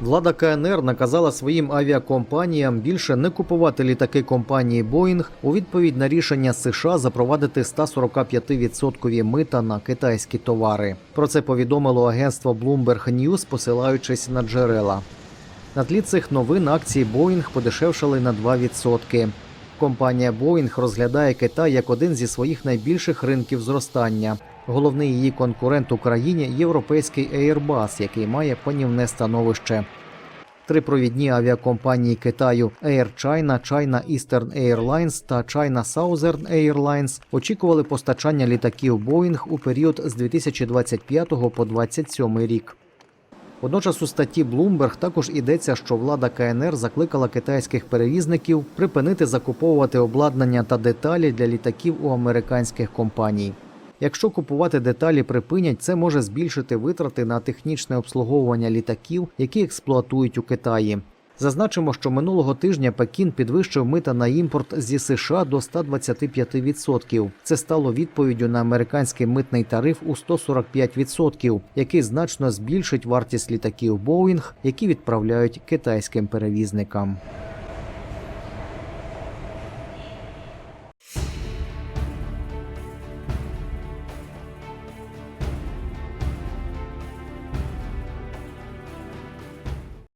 Влада КНР наказала своїм авіакомпаніям більше не купувати літаки компанії Боїнг у відповідь на рішення США запровадити 145% мита на китайські товари. Про це повідомило агентство Bloomberg News, посилаючись на джерела. На тлі цих новин акції Боїнг подешевшали на 2%. Компанія Boeing розглядає Китай як один зі своїх найбільших ринків зростання. Головний її конкурент у країні європейський Airbus, який має панівне становище. Три провідні авіакомпанії Китаю Air China, China Eastern Airlines та China Southern Airlines очікували постачання літаків Boeing у період з 2025 по 2027 рік. Водночас у статті Bloomberg також йдеться, що влада КНР закликала китайських перевізників припинити закуповувати обладнання та деталі для літаків у американських компаній. Якщо купувати деталі припинять, це може збільшити витрати на технічне обслуговування літаків, які експлуатують у Китаї. Зазначимо, що минулого тижня Пекін підвищив мита на імпорт зі США до 125%. Це стало відповіддю на американський митний тариф у 145%, який значно збільшить вартість літаків Боїнг, які відправляють китайським перевізникам.